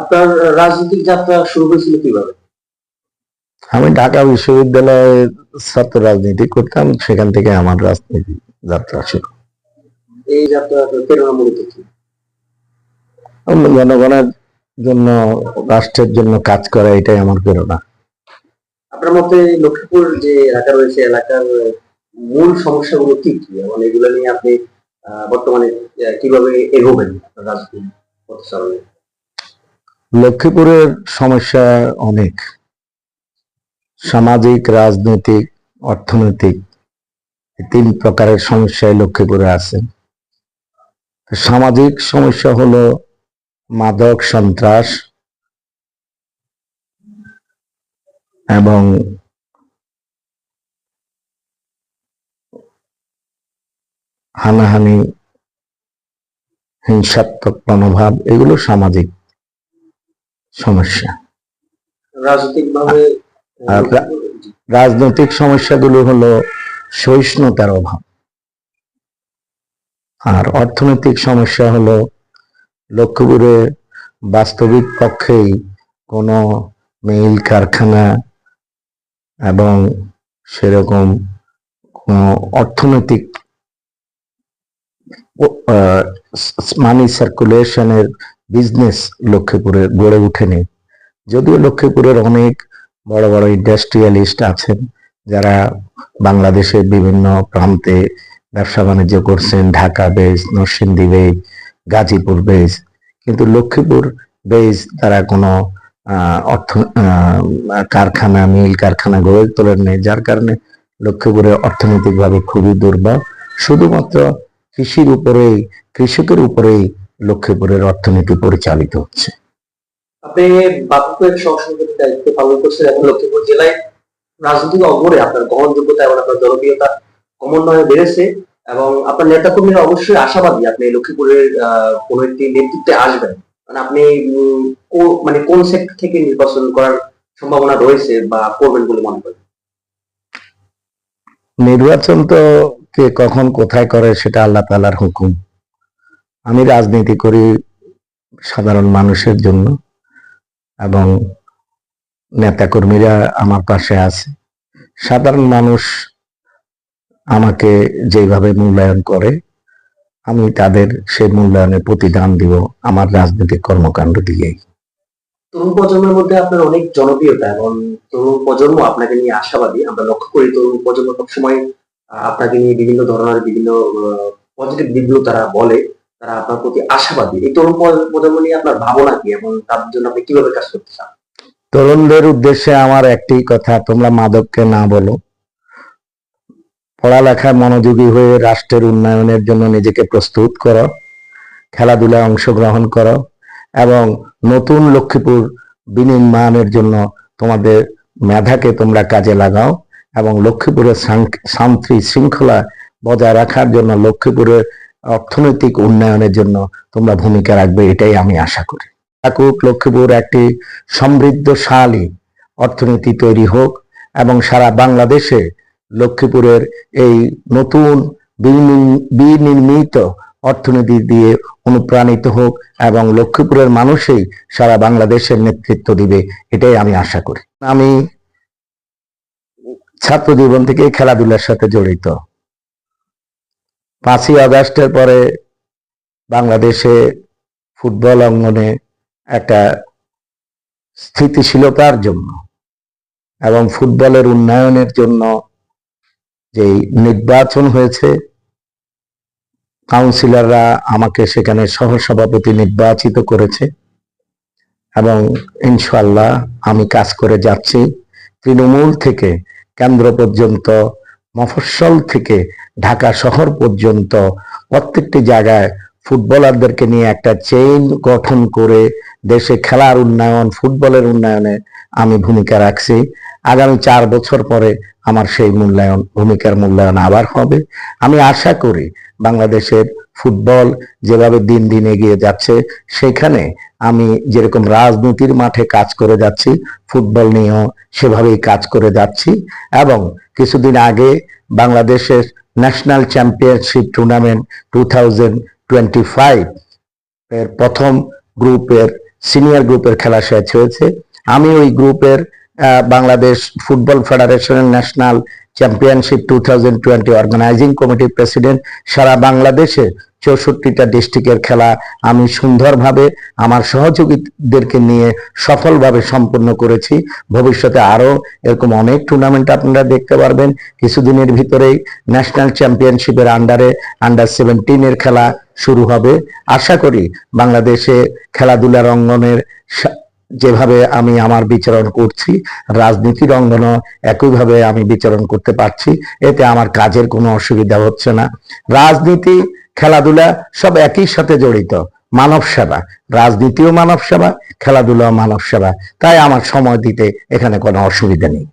আপনার রাজনৈতিক যাত্রা শুরু হয়েছিল কীভাবে? আমি ঢাকা বিশ্ববিদ্যালয়ে ছাত্র রাজনীতি করতাম সেখান থেকে আমার রাজনীতি যাত্রা শুরু। এই যাত্রা প্রেরণা মূলত কি? জনগণের জন্য রাষ্ট্রের জন্য কাজ করা এটাই আমার প্রেরণা। আপনার মতে লক্ষ্মীপুর যে এলাকা রয়েছে এলাকার মূল সমস্যাগুলো কি কি? এবং এগুলো নিয়ে আপনি বর্তমানে কীভাবে এগোবেন রাজনীতি পথচারণে? লক্ষ্মীপুরের সমস্যা অনেক। সামাজিক, রাজনৈতিক, অর্থনৈতিক তিন প্রকারের সমস্যায় লক্ষ্মীপুরে আছে। সামাজিক সমস্যা হলো মাদক সন্ত্রাস এবং হানাহানি, হিংসাত্মক মনোভাব, এগুলো সামাজিক। সমস্যা। রাজনৈতিক ভাবে আর রা- রাজনৈতিক সমস্যাগুলো হলো সহিষ্ণুতার অভাব। আর অর্থনৈতিক সমস্যা হলো লক্ষ্মীপুরে বাস্তবিক পক্ষেই কোনো মিল কারখানা এবং সেরকম কোনো অর্থনৈতিক মানি সার্কুলেশনের বিজনেস লক্ষ্মীপুরে গড়ে ওঠেনি। যদিও লক্ষ্মীপুরের অনেক বড় বড় ইন্ডাস্ট্রিয়ালিস্ট আছেন, যারা বাংলাদেশের বিভিন্ন প্রান্তে ব্যবসা বাণিজ্য করছেন, Dhaka base Narsingdi base Gazipur base কিন্তু লক্ষ্মীপুর বেজ তারা কোনো অর্থ কারখানা, মিল কারখানা গড়ে তোলেন নেই, যার কারণে লক্ষ্মীপুরে অর্থনৈতিকভাবে খুবই দুর্বল। শুধুমাত্র কৃষির উপরেই, কৃষকের উপরেই লক্ষ্মীপুরের অর্থনীতি পরিচালিত হচ্ছে। আপনি বাপুকের সহসভাপতির দায়িত্ব পালন করছেন এবং লক্ষ্মীপুর জেলায়। রাজনৈতিক অঙ্গনে আপনার গ্রহণযোগ্যতা এবং আপনার জনপ্রিয়তা ক্রমান্বয়ে বেড়েছে এবং আপনার নেতাকর্মীরা অবশ্যই আশাবাদী আপনি লক্ষ্মীপুরের কোন একটি নেতৃত্বে আসবেন। মানে আপনি মানে কোন সেক্টর থেকে নির্বাচন করার সম্ভাবনা রয়েছে বা করবেন বলে মনে করেন? নির্বাচন তো কে কখন কোথায় করে সেটা আল্লাহ তালার হুকুম। আমি রাজনীতি করি সাধারণ মানুষের জন্য এবং নেতাকর্মীরা আমার পাশে আছে। সাধারণ মানুষ আমাকে যেভাবে মূল্যায়ন করে, আমি তাদের সেই মূল্যায়নের প্রতিদান দিব আমার রাজনৈতিক কর্মকাণ্ড দিয়েই। তরুণ প্রজন্মের মধ্যে আপনার অনেক জনপ্রিয়তা এবং তরুণ প্রজন্ম আপনাকে নিয়ে আশাবাদী। আমরা লক্ষ্য করি তরুণ প্রজন্ম সবসময় আপনাকে নিয়ে বিভিন্ন ধরনের বিভিন্ন পজিটিভ দিকগুলো তারা বলে। তারা আপনার প্রতি আশাবাদী। এই তরুণ প্র- প্রজন্ম নিয়ে আপনার ভাবনা কি এবং তার জন্য আপনি কীভাবে কাজ করতে চান? তরুণদের উদ্দেশ্যে আমার একটি কথা, তোমরা মাদককে না বলো। পড়ালেখায় মনোযোগী হয়ে রাষ্ট্রের উন্নয়নের জন্য নিজেকে প্রস্তুত করো, খেলাধুলায় অংশগ্রহণ করো এবং নতুন লক্ষ্মীপুর বিনির্মাণের জন্য তোমাদের মেধাকে তোমরা কাজে লাগাও এবং লক্ষ্মীপুরের শান্তি শৃঙ্খলা বজায় রাখার জন্য লক্ষ্মীপুরের অর্থনৈতিক উন্নয়নের জন্য তোমরা ভূমিকা রাখবে, এটাই আমি আশা করি। থাকুক, লক্ষ্মীপুর একটি সমৃদ্ধশালী অর্থনীতি তৈরি হোক এবং সারা বাংলাদেশে লক্ষ্মীপুরের এই নতুন বিনির্মি- বিনির্মিত অর্থনীতি দিয়ে অনুপ্রাণিত হোক এবং লক্ষ্মীপুরের মানুষই সারা বাংলাদেশের নেতৃত্ব দিবে, এটাই আমি আশা করি। আমি ছাত্র জীবন থেকে খেলাধুলার সাথে জড়িত। পাঁচই আগস্টের পরে বাংলাদেশে ফুটবল অঙ্গনে একটা স্থিতিশীলতার জন্য এবং ফুটবলের উন্নয়নের জন্য যে নির্বাচন হয়েছে, কাউন্সিলররা আমাকে সেখানে সহসভাপতি নির্বাচিত করেছে এবং ইনশাল্লাহ আমি কাজ করে যাচ্ছি। তৃণমূল থেকে কেন্দ্র পর্যন্ত মফস্বল থেকে ঢাকা শহর পর্যন্ত প্রত্যেকটি জায়গায় ফুটবলারদেরকে নিয়ে একটা চেইন গঠন করে দেশে খেলার উন্নয়ন, ফুটবলের উন্নয়নে আমি ভূমিকা রাখছি। আগামী চার বছর পরে আমার সেই মূল্যায়ন, ভূমিকার মূল্যায়ন আবার হবে। আমি আশা করি বাংলাদেশের ফুটবল যেভাবে দিন দিন এগিয়ে যাচ্ছে, সেখানে আমি যেরকম রাজনীতির মাঠে কাজ করে যাচ্ছি, ফুটবল নিয়েও সেভাবেই কাজ করে যাচ্ছি। এবং কিছুদিন আগে বাংলাদেশের national championship tournament two thousand twenty five এর প্রথম গ্রুপের সিনিয়র গ্রুপের খেলা শেষ হয়েছে। আমি ওই গ্রুপের বাংলাদেশ ফুটবল ফেডারেশনের national championship two thousand twenty organising কমিটির প্রেসিডেন্ট সারা বাংলাদেশে চৌষট্টিটা ডিস্ট্রিক্টের খেলা আমি সুন্দরভাবে আমার সহযোগীদেরকে নিয়ে সফলভাবে সম্পন্ন করেছি। ভবিষ্যতে আরও এরকম অনেক টুর্নামেন্ট আপনারা দেখতে পারবেন। কিছুদিনের ভিতরেই ন্যাশনাল চ্যাম্পিয়নশিপের আন্ডারে আন্ডার সেভেন্টিনের খেলা শুরু হবে। আশা করি বাংলাদেশে খেলাধুলার অঙ্গনের যেভাবে আমি আমার বিচরণ করছি, রাজনীতির অঙ্গনও একইভাবে আমি বিচরণ করতে পারছি। এতে আমার কাজের কোনো অসুবিধা হচ্ছে না। রাজনীতি খেলাধুলা সব একই সাথে জড়িত। মানব সেবা। রাজনীতিও মানব সেবা, খেলাধুলাও মানব সেবা। তাই আমার সময় দিতে এখানে কোনো অসুবিধা নেই।